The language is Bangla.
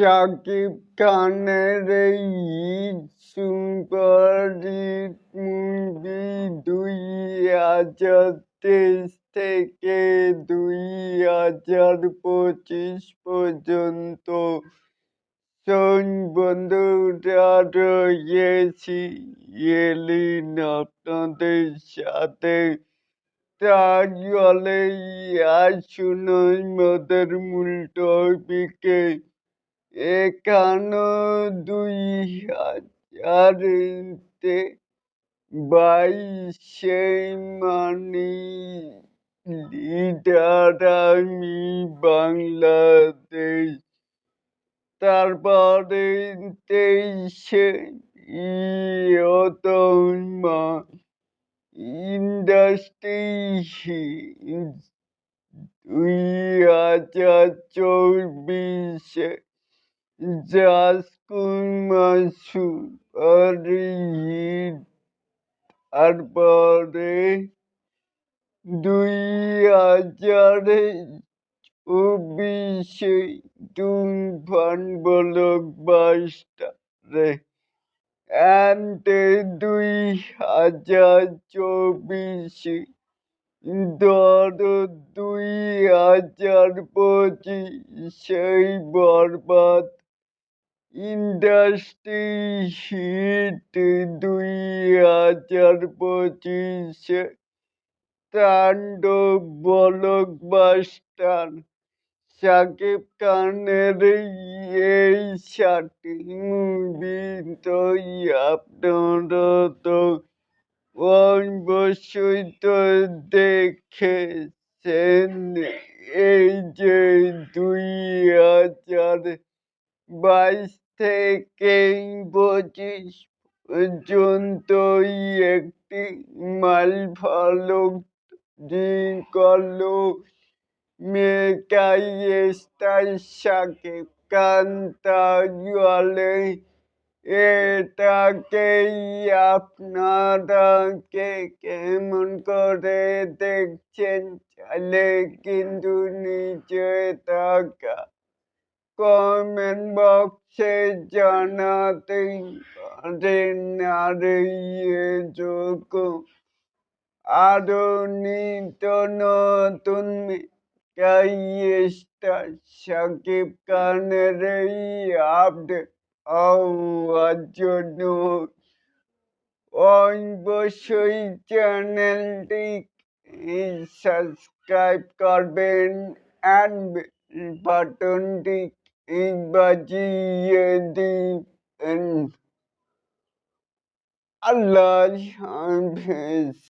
শাকিব খানের এই সুপারহিট মুভি দুই হাজার তেইশ থেকে দুই হাজার পঁচিশ পর্যন্ত। শোন বন্ধুরা রয়েছি এলিন, আপনাদের সাথে তাহলে আসুন আমাদের মূল টপিকে একান্ন দুই হাজার বাইশে মানি লিডার আমি বাংলাদেশ। তারপরে তেইশে ইন্ডাস্ট্রি দুই হাজার চব্বিশে রাজকুমার সুপারহিট তারপরে দুই হাজার চব্বিশে তুফান ব্লকবাস্টারে অ্যান্ড দুই হাজার চব্বিশে দরদ দুই হাজার পঁচিশে বরবাদ ইন্ডাস্ট্রি হিট দুই হাজার পঁচিশে তাণ্ডব ব্লকবাস্টার শাকিব খানের এই সাতটি মুভি তো আপনারা তো অবশ্যই তো দেখেছেন? এই যে দুই হাজার বাইশ থেকে পঁচিশ পর্যন্তই একটি মাল দিন করল। মেকাই স্টার শাকিব খান তাহলে এটাকেই আপনারা কে কেমন করে দেখছেন? চাইলে কিন্তু নিচে থাকা কমেন্ট বক্সে জানাতে পারেন আর এরকম আরও নিত্য নতুন স্টার শাকিব খানের এই আপডেট জন্য। অবশ্যই চ্যানেলটি সাবস্ক্রাইব করবেন, অ্যান্ড বাটনটি ibadiyyati and Allah is.